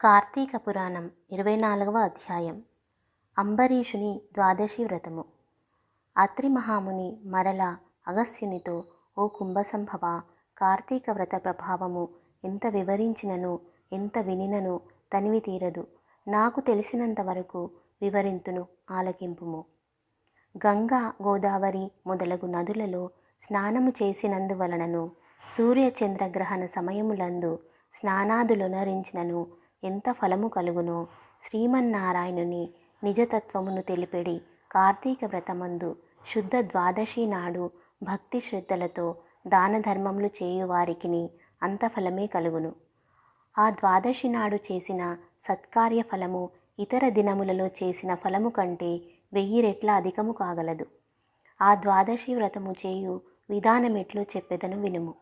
కార్తీక పురాణం ఇరవై నాలుగవ అధ్యాయం. అంబరీషుని ద్వాదశి వ్రతము. అత్రి మహాముని మరల అగస్త్యునితో ఓ కుంభసంభవ కార్తీక వ్రత ప్రభావము ఎంత వివరించినను ఎంత వినినను తనివి తీరదు. నాకు తెలిసినంత వరకు వివరింతును ఆలకింపుము గంగా గోదావరి మొదలగు నదులలో స్నానము చేసినందువలనను సూర్య చంద్రగ్రహణ సమయములందు స్నానాదులునరించినను ఎంత ఫలము కలుగునో? శ్రీమన్నారాయణుని నిజతత్వమును తెలిపెడి కార్తీక వ్రతమందు శుద్ధ ద్వాదశి నాడు భక్తి శ్రద్ధలతో దాన ధర్మములు చేయువారికిని అంత ఫలమే కలుగును. ఆ ద్వాదశి నాడు చేసిన సత్కార్య ఫలము ఇతర దినములలో చేసిన ఫలము కంటే వెయ్యి రెట్ల అధికము కాగలదు. ఆ ద్వాదశి వ్రతము చేయు విధానమెట్లు చెప్పెదను వినుము.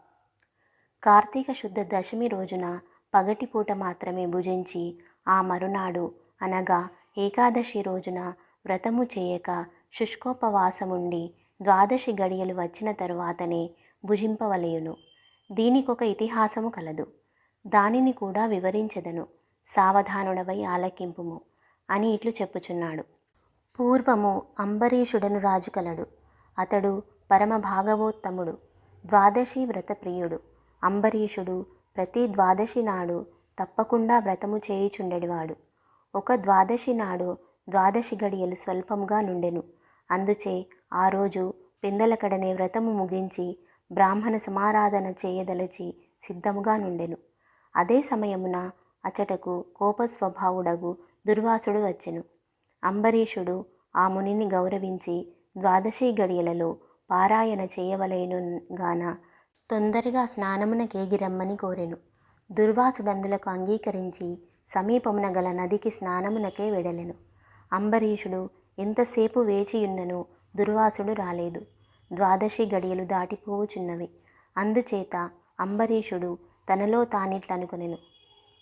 కార్తీక శుద్ధ దశమి రోజున పగటిపూట మాత్రమే భుజించి ఆ మరునాడు అనగా ఏకాదశి రోజున వ్రతము చేయక శుష్కోపవాసముండి ద్వాదశి గడియలు వచ్చిన తరువాతనే భుజింపవలయును. దీనికొక ఇతిహాసము కలదు. దానిని కూడా వివరించెదను. సావధానుడవై ఆలకింపుము అని ఇట్లు చెప్పుచున్నాడు. పూర్వము అంబరీషుడను రాజు కలడు. అతడు పరమ భాగవోత్తముడు ద్వాదశి వ్రత ప్రియుడు అంబరీషుడు ప్రతి ద్వాదశి నాడు తప్పకుండా వ్రతము చేయుచుండెడివాడు. ఒక ద్వాదశి నాడు ద్వాదశి గడియలు స్వల్పముగా నుండెను. అందుచే ఆ రోజు పిందలకడనే వ్రతము ముగించి బ్రాహ్మణ సమారాధన చేయదలచి సిద్ధముగా నుండెను. అదే సమయమున అచటకు కోపస్వభావుడగు దుర్వాసుడు వచ్చెను. అంబరీషుడు ఆ మునిని గౌరవించి ద్వాదశి గడియలలో పారాయణ చేయవలేను తొందరగా తొందరగా స్నానమునకేగిరమ్మని కోరెను. దుర్వాసుడందులకు అంగీకరించి సమీపమున గల నదికి స్నానమునకే వెడలెను. అంబరీషుడు ఎంతసేపు వేచియున్నను దుర్వాసుడు రాలేదు. ద్వాదశి గడియలు దాటిపోవుచున్నవి అందుచేత అంబరీషుడు తనలో తానిట్లనుకొనెను.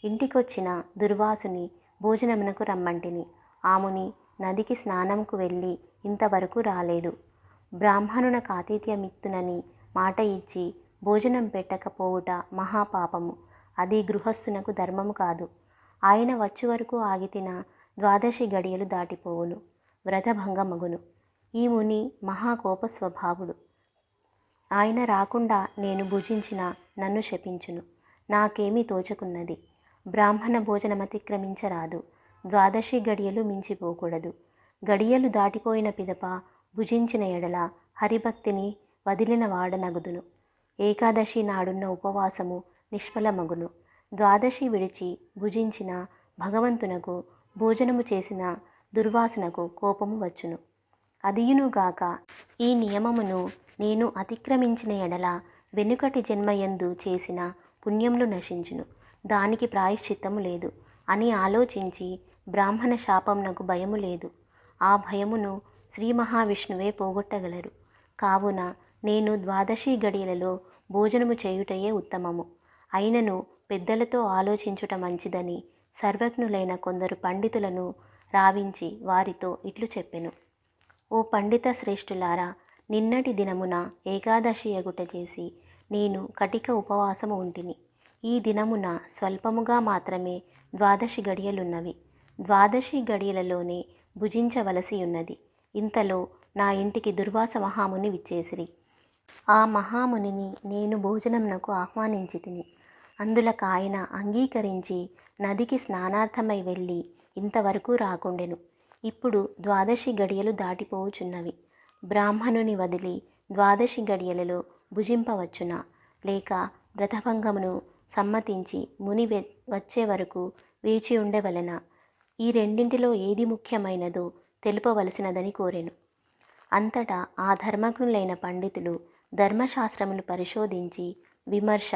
ఇంటికొచ్చిన దుర్వాసుని భోజనమునకు రమ్మంటిని. ఆముని నదికి స్నానంకు వెళ్ళి ఇంతవరకు రాలేదు. బ్రాహ్మణున కాతిథ్యమిత్తునని మాట ఇచ్చి భోజనం పెట్టకపోవుట మహాపాపము. అది గృహస్థునకు ధర్మము కాదు. ఆయన వచ్చి వరకు ఆగితిన ద్వాదశి గడియలు దాటిపోవును. వ్రతభంగమగును. ఈ ముని మహాకోప స్వభావుడు ఆయన రాకుండా నేను భుజించిన నన్ను శపించును. నాకేమీ తోచకున్నది. బ్రాహ్మణ భోజనం అతిక్రమించరాదు. ద్వాదశి గడియలు మించిపోకూడదు. గడియలు దాటిపోయిన పిదప భుజించిన ఎడల హరిభక్తిని వదిలిన వాడనగుదును. ఏకాదశి నాడున్న ఉపవాసము నిష్ఫలమగును. ద్వాదశి విడిచి భుజించిన భగవంతునకు భోజనము చేసిన దుర్వాసునకు కోపము వచ్చును. అదియునుగాక ఈ నియమమును నేను అతిక్రమించిన ఎడల వెనుకటి జన్మయందు చేసిన పుణ్యములు నశించును. దానికి ప్రాయశ్చిత్తము లేదు అని ఆలోచించి బ్రాహ్మణ శాపమునకు భయము లేదు. ఆ భయమును శ్రీ మహావిష్ణువే పోగొట్టగలరు. కావున నేను ద్వాదశి గడియలలో భోజనము చేయుటయే ఉత్తమము. అయినను పెద్దలతో ఆలోచించుట మంచిదని సర్వజ్ఞులైన కొందరు పండితులను రావించి వారితో ఇట్లు చెప్పెను. ఓ పండిత శ్రేష్ఠులారా నిన్నటి దినమున ఏకాదశి ఎగుట చేసి నేను కటిక ఉపవాసము ఉంటిని. ఈ దినమున స్వల్పముగా మాత్రమే ద్వాదశి గడియలున్నవి. ద్వాదశి గడియలలోనే భుజించవలసి ఉన్నది. ఇంతలో నా ఇంటికి దుర్వాస మహాముని విచ్చేసిరి. ఆ మహామునిని నేను భోజనంనకు ఆహ్వానించి తిని అందులకు ఆయన అంగీకరించి నదికి స్నానార్థమై వెళ్ళి ఇంతవరకు రాకుండెను. ఇప్పుడు ద్వాదశి గడియలు దాటిపోవుచున్నవి. బ్రాహ్మణుని వదిలి ద్వాదశి గడియలలో భుజింపవచ్చునా? లేక వ్రతభంగమును సమ్మతించి ముని వె- వచ్చే వరకు వేచి ఉండవలన? ఈ రెండింటిలో ఏది ముఖ్యమైనదో తెలుపవలసినదని కోరెను. అంతటా ఆ ధర్మజ్ఞులైన పండితులు ధర్మశాస్త్రములు పరిశోధించి విమర్శ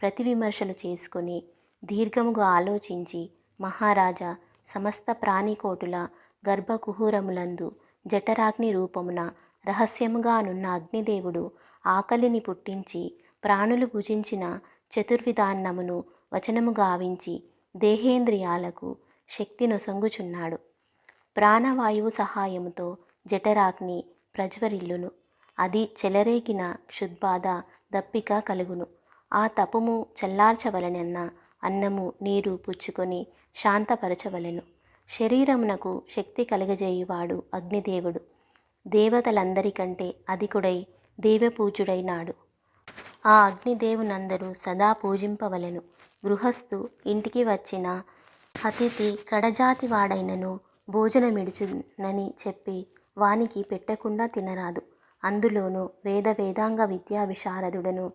ప్రతివిమర్శలు చేసుకుని దీర్ఘముగా ఆలోచించి మహారాజా సమస్త ప్రాణికోటుల గర్భకుహూరములందు జఠరాగ్ని రూపమున రహస్యముగా నున్న అగ్నిదేవుడు ఆకలిని పుట్టించి ప్రాణులు భుజించిన చతుర్విధాన్నమును వచనము గావించి దేహేంద్రియాలకు శక్తి నొసంగుచున్నాడు ప్రాణవాయువు సహాయముతో జఠరాగ్ని ప్రజ్వరిల్లును. అది చెలరేగిన క్షుద్బాధ దప్పిక కలుగును. ఆ తపము చల్లార్చవలనన్న అన్నము నీరు పుచ్చుకొని శాంతపరచవలెను. శరీరమునకు శక్తి కలుగజేయువాడు అగ్నిదేవుడు. దేవతలందరికంటే అధికుడై దేవపూజుడైనాడు. ఆ అగ్నిదేవునందరూ సదా పూజింపవలెను. గృహస్థు ఇంటికి వచ్చిన అతిథి కడజాతి వాడైనను భోజనమిడుచునని చెప్పి వానికి పెట్టకుండా తినరాదు. అందులోనూ వేద వేదాంగ విద్యా విశారదుడను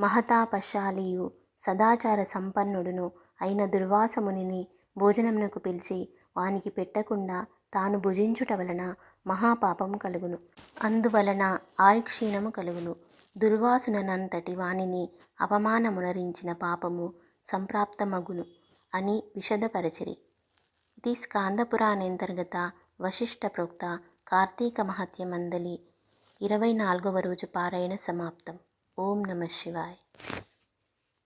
మహతాపశాలియు సదాచార సంపన్నుడును అయిన దుర్వాసమునిని భోజనమునకు పిలిచి వానికి పెట్టకుండా తాను భుజించుట వలన మహాపాపము కలుగును. అందువలన ఆయుక్షీణము కలుగును. దుర్వాసునంతటి వానిని అవమానమునరించిన పాపము సంప్రాప్తమగును అని విషదపరచిరి. ఇది స్కాంద పురాణాంతర్గత వశిష్ఠ ప్రోక్త కార్తీక మహత్యమందలి ఇరవై నాలుగవ రోజు పారాయణ సమాప్తం. ఓం నమ శివాయ్.